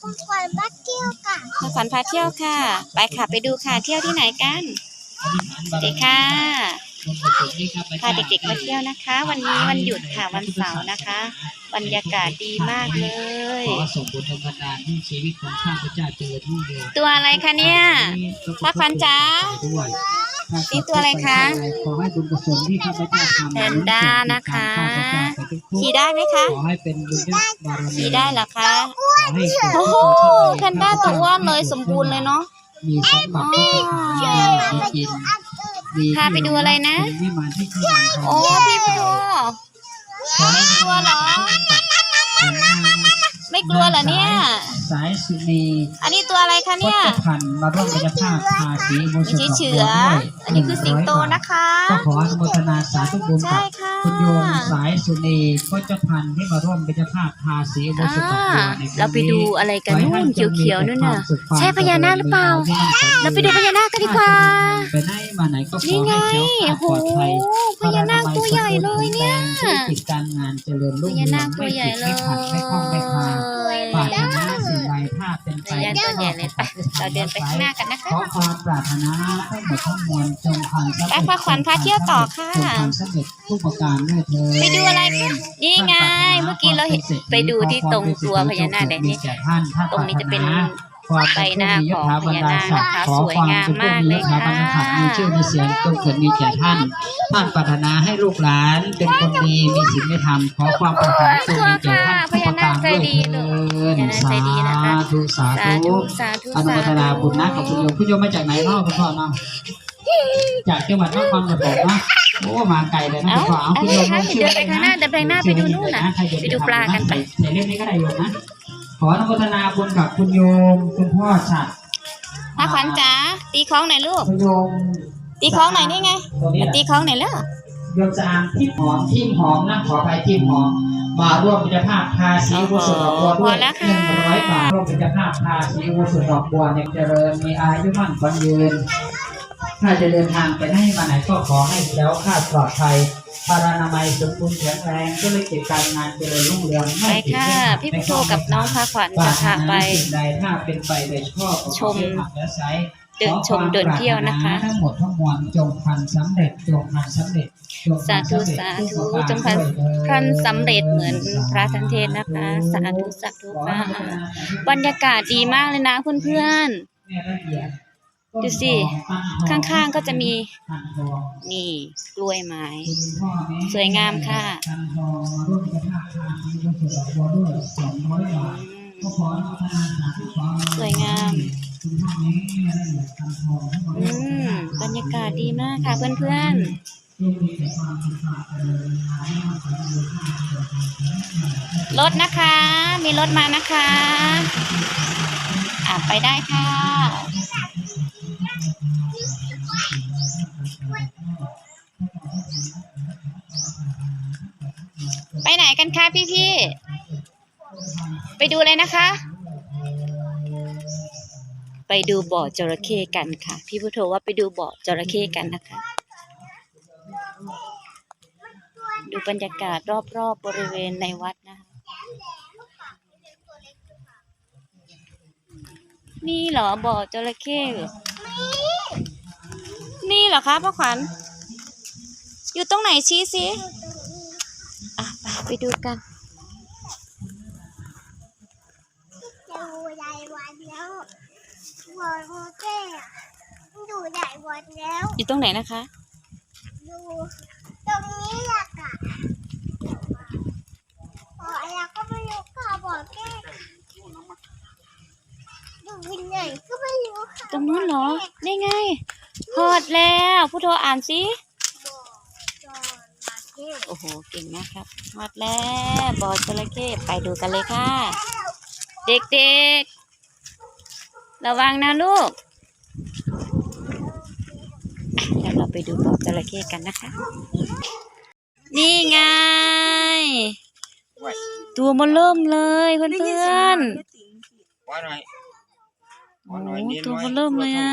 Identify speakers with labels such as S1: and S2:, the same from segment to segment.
S1: คุณขวัญมาเที่ยวกัน
S2: พาขวัญพาเที่ยวค่ะ ไปค่ะไปดูค่ะเที่ยวที่ไหนกันสวัสดีค่ะพาเด็กๆมาเที่ยวนะคะ วันนี้วันหยุดค่ะวันเสาร์นะคะ บรรยากาศดีมากเลย
S3: ขอส่งบุญบันดาลให้ชีวิตของข้าพเจ้าเจริญรุ่งเรือง
S2: ตัวอะไรคะเนี่ยพาขวัญจ๋า
S3: ด้วย
S2: นี่ตัวอะไรคะ
S3: ขอให้บุญกุศลที่ข้าพเจ้าทำ
S2: แพนด้านะคะ
S3: ข้าพเจ้าไปทุกๆ
S2: ขี่ได้ไหมคะ
S3: ขอให้เป็นบุญญาบารมี
S2: ขี่ได้เหรอคะ
S3: ขอให้เกิด
S2: โอ้โหแพนด้าตัวอ้วนเลยสมบูรณ์เลยเนาะ
S3: มีสมบัติที่เป็นมีกินมี
S2: พาไปดูอะไรนะ
S3: มีมาที่ที่ทำ
S2: โอ้พี่พุทโธ
S3: ขอให้
S2: กลัวเหรอ ไม่กลัวเหรอเนี่ย
S3: สายสุนี
S2: อันนี้ตัวอะไรคะ
S3: พ
S2: เนี่ย
S3: จพันธ์มาร่วมเป็นภาพทาสีบุญ
S2: ช่เสืออันนี้คือสิงโตนะคะ
S3: ก็ขออนุโมทนาสาธุบุญ
S2: ใช่
S3: กับ
S2: ค่ะ
S3: คุณโยมสายสุนีพจพันธ์ที่มาร่วมเป็นภาพทาสีบุญ
S2: อ่า
S3: สุขภาพในครั้งนี้
S2: เราไปดูอะไรกันนู่นเขียวๆนู่นน่ะ
S3: ขอให้ท่าจงมีแต่ความสุขควม
S2: ใช่พญานาคหรือเปล่าเราไปดูพญานาคกันดีกว่า
S3: ไปไหนมาไหนก็ขอ
S2: นี่ไง
S3: ให้แคล้วคลาด
S2: โอ้โห
S3: ปลอดภัย
S2: พญานาคตัวใหญ่เลยเนี่ย
S3: ธุรกิจการงานเจริญ
S2: พ
S3: รุ่ง
S2: ญา
S3: เรื
S2: นา
S3: อง
S2: คตัวใหญ่เลย
S3: ไม่ขัดไม่คล้องไม่คลาปรารถนาสิ่งใดถ้าเป็นไป
S2: พญานาคตัวใหญ่เลยไปเราเดินไปข้างหน้ากันนะคะ
S3: ขอความปรารถนาทั้งหมดทั้งมวลจงพันสำ
S2: ไป
S3: เร็จ
S2: พาขวัญพาเที่ยวต่อค่ะ
S3: จงพันสำเร็จทุกประการด้วยเถิด
S2: ไปดูอะไรกันนี่ไง เมื่อกี้เราเห็นไปดูที่ตรงตัวพญานาคแต่นี่ตรงนี้จะเป็น ใบหน้าของพญานาคนะคะสวยงามมากเลยค่ะ
S3: มีชื่อมีเสียงจงเกิดมีแก่ท่านท่านปรารถนาให้ลูกหลานเป็นคนดีมีศีลไม่ทำขอความปรารถนาจงมีแก่ท่านทุกประการด้วยเถิด
S2: พญานาคใจดีนะคะ
S3: สาธุสา
S2: สา
S3: ธุ
S2: ธุสาธุ
S3: อนุโม
S2: สา
S3: ทนา
S2: ธุ
S3: บุญนะกับคุณโยมคุณโยมมาจากไหนเนาะคุณพ่อเนาะจากจังหวัดนครปฐมนะโอ้มาไกลเลยนะ
S2: เอ้า
S3: คุณพ่อเอา
S2: อัน
S3: คุณ
S2: นี้
S3: โยม
S2: คะ
S3: ชื่อ
S2: เดิน
S3: อะไร
S2: ไปข้างหน้าเดินไปข้างหน้าไปดูนู่นน่ะไปดูปลากันไป
S3: ใส่เล่มนี้ก็ได้โยมนะ ขออนุโมทนาบุญกับคุณโยมคุณพ่อฉัด
S2: พาขวัญจ๋าตีคล้องหน่อยลูก
S3: คุณโยม
S2: ตีคล้องหน่อยนี่ไง
S3: ตัวนี้
S2: มาตีคล้องหน่อยเร็ว
S3: โยมจะอางทิมหอมทิมหอมนะขอไปทิมหอมมาร่วมเป็นเจ้าภาพทาสีอุสุดอกบัวด้วยหนึ่งร้อยบาทร่วมเป็นเจ้าภาพทาสีอุสุดอกบัวเนี่ยเจริญมีอายุมั่นขวัญยืน ถ้าจะเดินทางไปไหนมาไหนก็ขอให้แล้วคลาดปลอดภัยพารานามัยสมบูรณ์แข็งแรงก็เลยกิจการงานเจริญรุ่งเรือง
S2: ไป
S3: ไม่ติด
S2: ค่ะ
S3: ไม่ขัด
S2: พี่
S3: ไม่
S2: พุทโธ
S3: ข้อง
S2: กับน้องพาขวัญ
S3: ปรา
S2: จะ
S3: รถ
S2: พาไป
S3: สิ่งใดถ้าเป็นไปโดยชอบ
S2: ชม
S3: ขอให้และใช้
S2: เดินชมเดินเที่ยวนะคะ
S3: ทั้งหมดทั้งมวลจงพันสำเร็จจงพันสำเร็จจง
S2: สา
S3: พัน
S2: ธุ
S3: สำเร็จ
S2: สา
S3: ทุ
S2: ธุ
S3: กประการ
S2: จงพัน
S3: ด้วยเถิด
S2: พันสำเร็จเหมือนพระทันเทศนะคะ สาธุสาธุค่ะบรรยากาศดีมากเลยนะเพื่อน
S3: แม่ละเอีย ดู
S2: สิ ข้างๆก็จะมี
S3: นี่
S2: กล้วยไม้ สวยงามค่ะ
S3: สวยงามอื
S2: มบรรยากาศดีมากค่ะเพื่อน
S3: เจริญหายมาถึงมูลค่าเกิดความแข็งแรง
S2: ๆรถนะคะ มีรถมานะคะ อะไปได้ค่ะ กันคะพี่ๆไปดูเลยนะคะ ไปดูบ่อจระเข้กันค่ะ พี่พุทโธว่าไปดูบ่อจระเข้กันนะคะ ดูบรรยากาศรอบๆบบริเวณในวัดนะคะนี่เหรอบ่อจระเข้นี่เหรอคะพ่อขวัญ อยู่ตรงไหนชี้สิ ไปไปดูกัน
S1: จะดูใหญ่วันแล้ววันโมเก้อะดูใหญ่วันแล้ว
S2: อยู่ตรงไหนนะคะ
S1: ดูตรงนี้แหละค่ะพออะไรก็ไม่รู้ค่ะบอกแก้ดูวินไหนก็ไม่รู้ค่ะ
S2: ตรงนู้นเหรอได้ไงพอดแล้วพุทโธอ่านสิ
S1: บอกจอนมาเก้
S2: โอ้โห เก่งมากครับพอดแล้วบอจระเข้ไปดูกันเลยค่ะ เด็กๆ ระวังนะลูกเดี๋ยวเราไปดูบอจระเข้กันนะคะ นี่ไง ตัวมันเริ่มเลยเพื่อน
S4: ว่าหน่อย
S2: โอ้ตัวมันเริ่มเลยอะ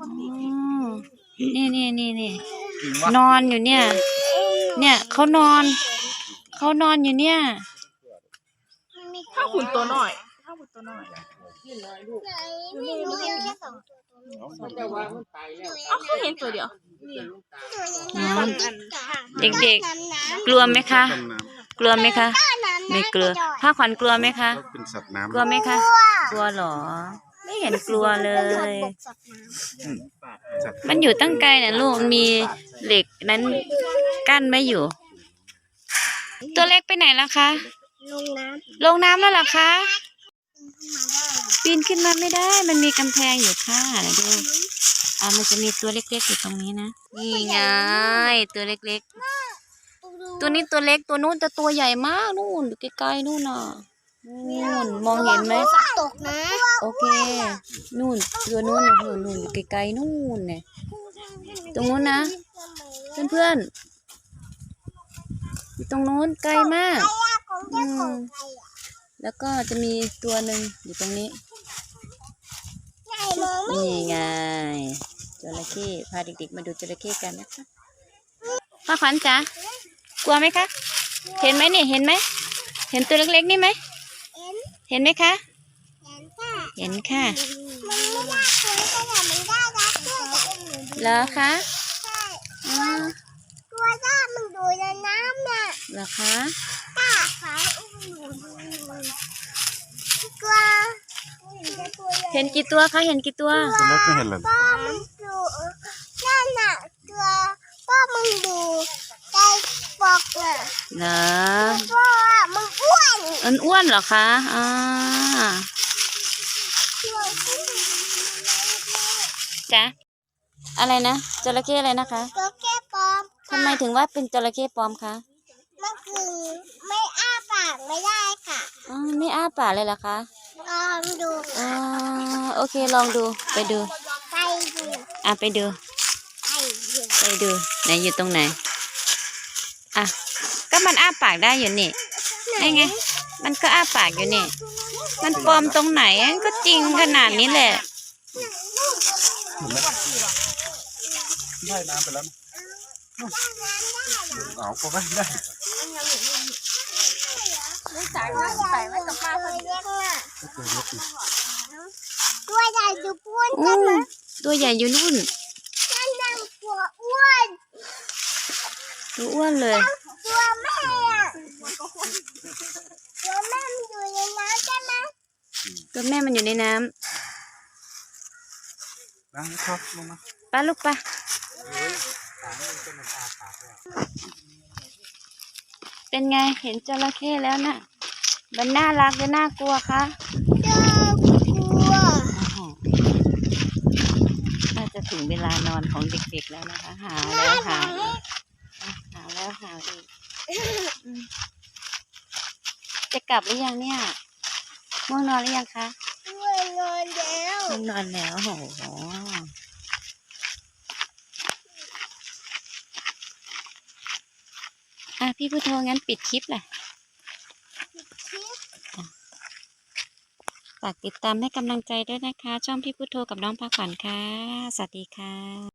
S2: อ๋อนี่นี่นี่ นี่
S4: กินว่าน
S2: อนอยู่เนี่ย เนี่ยเขานอน เขานอนอยู่เนี่ย
S1: มี
S5: ข้าวขุนตัวหน่อยข้าวขุนตัวหน่อย
S1: ไหนไม่รู้ยังแค่สองตัว
S3: แต่ว่ามันตายแล้ว
S5: เอ้าคือเห็นตัวเดียว
S2: น้ำเด็กๆ กลัวไหมคะ
S6: ต้นน้
S2: กลัวไหมคะ ไม่กลัวผ้าขวัญกลัวไหมคะำ
S6: เป็นสัตว์น้ำ
S2: กลัวไหมคะ กลัวเหรอ ไม่เห็นกลัวเลย มันอยู่ตั้งไกลนะลูกมันมีเหล็กนั้นกั้นไม่อยู่ ตัวเล็กไปไหนแล้วคะ
S1: ลงน้ำ
S2: ลงน้ำแล้วหรอคะปีนขึ้นมาไม่ได้ มันมีกำแพงอยู่ค่ะไหนดูอ่ามันจะมีตัวเล็กๆอยู่ตรงนี้นะนี่ไงตัวเล็กๆ ตัวนี้ตัวเล็กตัวนู้นแต่ตัวใหญ่มากนู่นอยู่ไกลๆนู่นน่ะ นู่นมองเห็นไหม
S1: ฝนตกนะ
S2: โอเค นู่นตัวนู้นน่ะนู่นนู่นอยู่ไกลๆนู่นเนี่ยตรงนู้นนะ เพื่อนๆอยู่ตรงนู้นไกลมาก
S1: ของเจ้าของใครอะ
S2: แล้วก็จะมีตัวหนึ่งอยู่ตรงนี้
S1: ใหญ่มองไม่
S2: นี่ไงจระเข้พาเด็กๆมาดูจระเข้กันนะคะพ่อขวัญจ๋ากลัวไหมคะ เห็นไหมนี่เห็นไหมเห็นตัวเล็กๆนี่ไหม
S1: เอ็น
S2: เห็นไหมคะ
S1: เอ็นค่ะ
S2: เห็นค่ะ
S1: มันไม่น่ากลัวแต่มันน่ารักด้วยแต่
S2: เหรอคะ
S1: ใช่
S2: อ๋อ
S1: ตัวด้ามันดูในน้ำน่ะ
S2: เหรอคะ
S1: ตาขาอุ้มหนูตัว
S2: เห็นกี่ตัวคะเห็นกี่ตัว
S6: ตัวเล็กไม่เห็นเลย
S1: ก็มึงดูนั่นน่ะตัวก็มึงดูใจบอกน่ะ
S2: เหรอ
S1: ก็ มึงอ้วน
S2: อ้วนอ้วนเหรอคะอ่า
S1: ตัวอ้วน
S2: จ๊ะอะไรนะจระเข้อะไรนะคะ
S1: ตัวแก้ปลอม
S2: ทำไมถึงว่าเป็นจระเข้ปลอมคะ
S1: มันคือไม่อ้าปากไม่ได้ค่ะ
S2: อ๋อไม่อ้าปากเลยเหรอคะ
S1: ลองดู
S2: อ๋อโอเคลองดูไปดู
S1: ไปดู
S2: อะไปดู
S1: ไปดู
S2: ไปดูไหนอยู่ตรงไหนอะก็มันอ้าปากได้อยู่นี่ไงไง มันก็อ้าปากอยู่นี่ มันปลอมตรงไหนอะก็จริงขนาดนี้แหละ
S6: ได้น้ำไปแล้วเอาก็ไม่ได้
S1: จ่ายว่าใส่ไว้กับป้าคนเล็กน่ะตัวใหญ่ดูป้วน
S2: อื
S1: จัง
S2: ม
S1: เลย
S2: ตัวใหญ่อยู่นู่น
S1: นั่นนั่งตัวอ้วน
S2: ตัวอ้วนเลย
S1: ตัวแม่อะ ตัวแม่มันอยู่ในน้ำใช่ไหม
S2: ตัวแม่มันอยู่ในน้ำ
S6: นะครับลงมา
S2: ไป้าลูกไป้าเป็นไงเห็นจระเข้แล้วน่ะมันน่ารักหรือน่ากลัวคะ
S1: เจ้ากลัว
S2: น่าจะถึงเวลานอนของเด็กๆแล้วนะคะ หาวแล้วหาวอีกหาวแล้วหาวอีกอืม จะกลับหรือยังเนี่ยง่วงนอนหรือยังคะ
S1: ง่วงนอนแล้ว
S2: ง่วงนอนแล้วโอ้โหอะพี่พุทโธงั้นปิดคลิปแหละฝากติดตามให้กำลังใจด้วยนะคะ ช่องพี่พุทโธกับน้องพาขวัญค่ะ สวัสดีค่ะ